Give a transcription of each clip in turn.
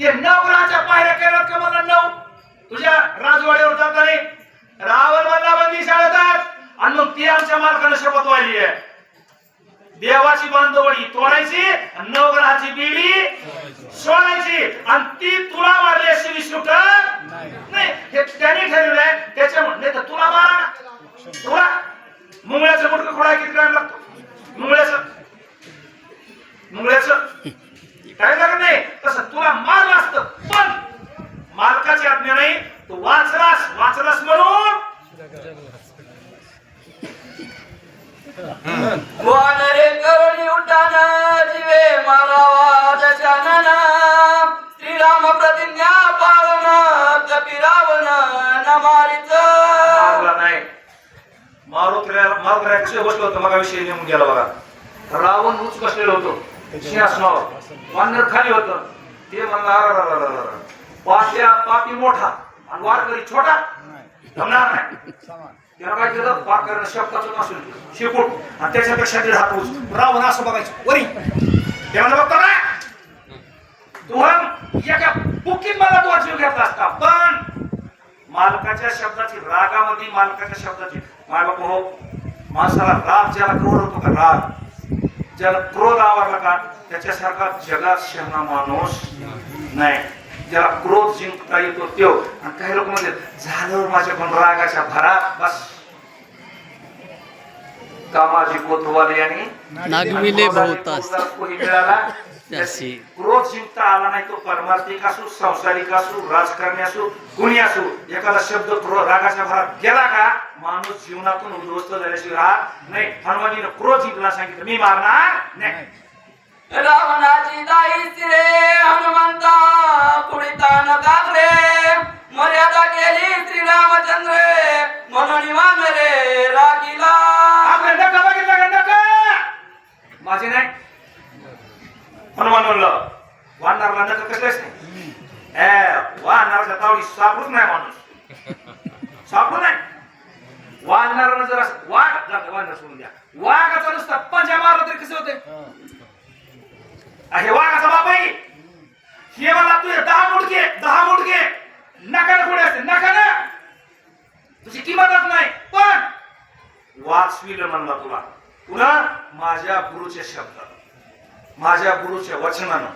ते नवराच्या पायऱ्या केल्यात का मला नऊ? तुझ्या राजवाड्यावर जाताना रावण मला बंदी शाळेतात आणि मग ती आमच्या मालकानं शपथ वाहिली आहे. देवाची बांधवडी तोडायची नवग्रहाची बिडी सोडायची. आणि ती तुला काय लागत नाही? तसं तुला मारलं असतं. पण मालकाची आज्ञा नाही तू वाचलास वाचलास म्हणून. वानरे करुणी उठान जीवे मारावा दशानन श्रीराम प्रतिज्ञा पालन कपिरावण नमारित मारला नाही. मारुत्र्याला मारुत्र्या कसे बसलो होतं मग विषय नेमून गेला बघा. रावण उच बसलेलं होतं. सिंहासनावर खाली होत. ते म्हणला पाप्या पापी मोठा आणि वारकरी छोटा. जमणार नाही. त्याला काय केलं? वारकऱ्यानं शब्दाचं नसून आणि त्याच्यापेक्षा दीड हात उच. रावण असं बघायचं. वरी. ते म्हणलं बघतो ना. तू एका बुकीत मला जीव घेतला असता. पण मालकाच्या शब्दाची रागामध्ये मालकाच्या शब्दाची माय बाप हो. माणसाला राग ज्याला क्रोध होतो का राग? ज्याला क्रोध आवडला का त्याच्यासारखा जगात शहाणा माणूस नाही. ज्याला क्रोध जिंकता येतो त्यो. आणि काही लोक म्हणजे झालं माझ्याकडून रागाच्या भरात बस. कामाजी कोतवाल मिळाला त्यासी. क्रोध जिंकता आला नाही तो परमार्थिक असू संसारिक असू राजकारणी असू कुणी असू एखादा शब्द क्रोध रागाच्या भरात गेला का माणूस जीवनातून उद्ध्वस्त झाल्याशिवाय राहत नाही. हनुमानीनं क्रोध जिंकला सांगितलं मी मारणार नाही. रावणाची दाई सिरे हनुमंता पुढितान कागरे मर्यादा केली श्रीरामचंद्र म्हणून वानरे रागिला आपलं नका बघितलं का नका माझे नाही हनुमान म्हणलं. वानरला नका कसलेच नाही. ए वानराच्या तावडी सापडूच नाही माणूस. सापडू नाही. वानरानं जर वाघ जात वानर सोडून द्या. वाघाचा नुसता पंजा मारला तरी कसे होते हे वाघाचा बाप आहे. हे मला तुझे दहा मुडके दहा मुडके नका ना पुढे असते नका ना. तुझी किंमतच नाही. पण वाचविलं म्हणला तुला. पुन्हा माझ्या गुरुचे शब्द. माझ्या गुरुच्या वचनानं.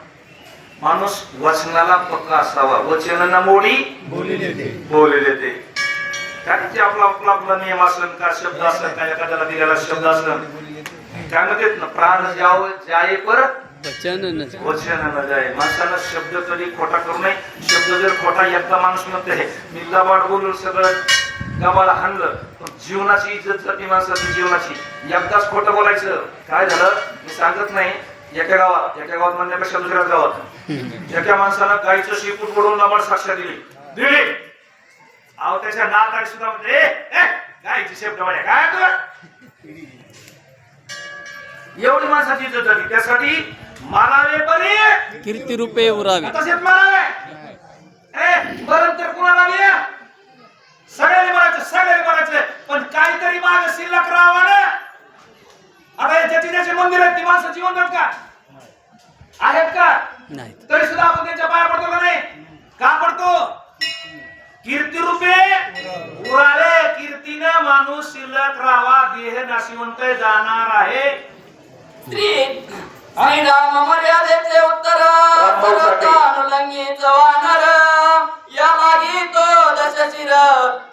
माणूस वचनाला पक्का असावा. वचन न मोडी बोलले ते कारण ते आपला आपला आपला नियम असेल का शब्द असेल का एखाद्याला दिलेला शब्द असेल काय म्हणतात ना प्राण जाव जाये पर वचन न वचन न जाय. माणसानं शब्द कधी खोटा करू नये. शब्द जर खोटा एकदा माणूस म्हणते मी लबाड बोलून सगळं गावाला हाणलं पण जीवनाची इज्जत जाते माणसाची जीवनाची एकदाच खोटं बोलायचं काय झालं? मी सांगत नाही. एका गावात एका गावात म्हणण्यापेक्षा दुसऱ्या गावात. एका माणसानं गाईचं शेपूट ओढून लबाड साक्ष दिली. दिली. अहो त्याच्या नात आणि सुद्धा म्हणते "ए, ए, गाईची शेप डबड्या काय एवढी माणसाची इज्जत झाली. त्यासाठी मारावे बरे कीर्ती रूपे उरावे. तसेच मारावे. मरण तर कुणाला. सगळ्याला मारायचं सगळ्याला मारायचं. पण काहीतरी माग शिल्लक राहावा आता हे ज्याचे मंदिर आहेत ती माणसं जिवंत का? आहेत का? नाही. तरी सुद्धा आपण त्यांच्या पाया पडतो का नाही? का पडतो? कीर्ती रूपे. उराले कीर्तीनं माणूस शिल्लक राहावा देह नाशिवंत जाणार आहे. श्रीराम मर्यादेचे उत्तर अनुलंघित वानर या लागी तो दशशिर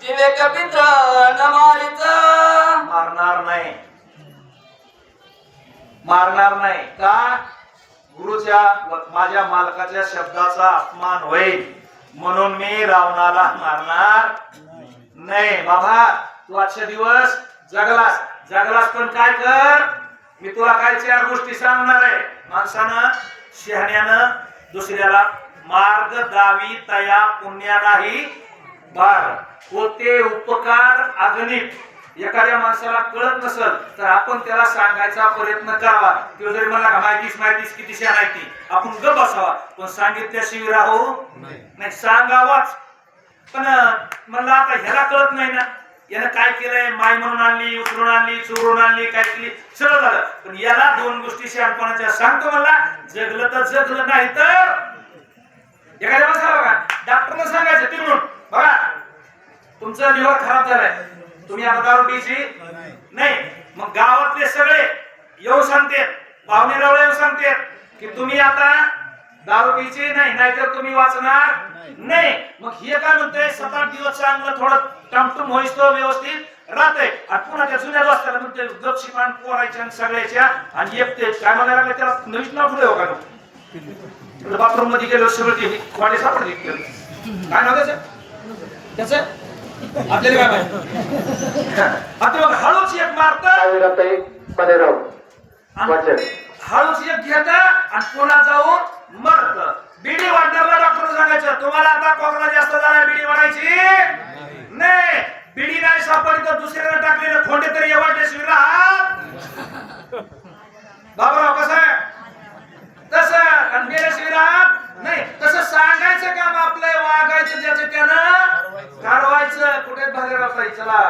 जिवे कपित्र नमारित मारणार नाही. का? गुरुच्या माझ्या मालकाच्या शब्दाचा अपमान होईल. म्हणून मी रावणाला मारणार नाही. बाबा तू आजच्या दिवस जगलास. जगलास पण काय कर? मी तुला काय चार गोष्टी सांगणार आहे. माणसानं शहाण्यानं दुसऱ्याला मार्ग दावी तया पुण्यालाही बार होते उपकार अगणित एखाद्या माणसाला कळत नसल तर आपण त्याला सांगायचा प्रयत्न करावा. किंवा जरी मला माहितीच माहितीच किती शहाणा आहे ती आपण गप बसावा. पण सांगितल्याशिवाय राहू. नाही. सांगावाच. पण म्हणलं आता ह्याला कळत नाही ना. यानं काय केलंय? माय म्हणून आणली उचलून आणली चोरून आणली काय केली? सगळं झालं. पण याला दोन गोष्टी शहाणपणाच्या. सांगतो मला जगलं तर जगलं नाही तर एखाद्या माणसाला बघा. डॉक्टरनं सांगायचं तिकडून. बघा. तुमचं लिव्हर खराब झालंय. तुम्ही आता दारू प्यायची नाही. मग गावातले सगळे येऊ सांगते पाहुणेराव येऊ सांगते की तुम्ही आता दारू प्यायची नाही. नाहीतर तुम्ही वाचणार? नाही. मग हे काय म्हणतोय? सात आठ दिवस चांगलं थोडं टमटम होईस्तो व्यवस्थित राहतंय. आणि पुन्हा त्या जुन्या रस्त्याला म्हणते गपशिपान पोरायच्या आणि सगळ्याच्या आणि एकटे. काय म्हणायला लागले त्याला? नवीन नाव पुढे होगा का बाथरूममध्ये गेलो सगळं ते वाटे सापडले. काय नाव त्याचं? त्याचं? आपल्याला काय माहिती? आता बघ हळूच एक मारत. हळूच एक घेत आणि पुन्हा जाऊन मरत. बिडी वाढणारला डॉक्टर सांगायचं तुम्हाला आता कोकणा जास्त झाला बिडी वाढायची? नाही. बिडी नाही सापडली तर दुसऱ्याला टाकलेले खोंडे तरी एवढे राहत. बाबराव कसं आहे? तसं आणि बेरशिवी राहत? नाही. तसं सांगायचं काम आपलं वागायचं ज्याचं त्यानं. ठरवायचं कुठे भारी राहता चला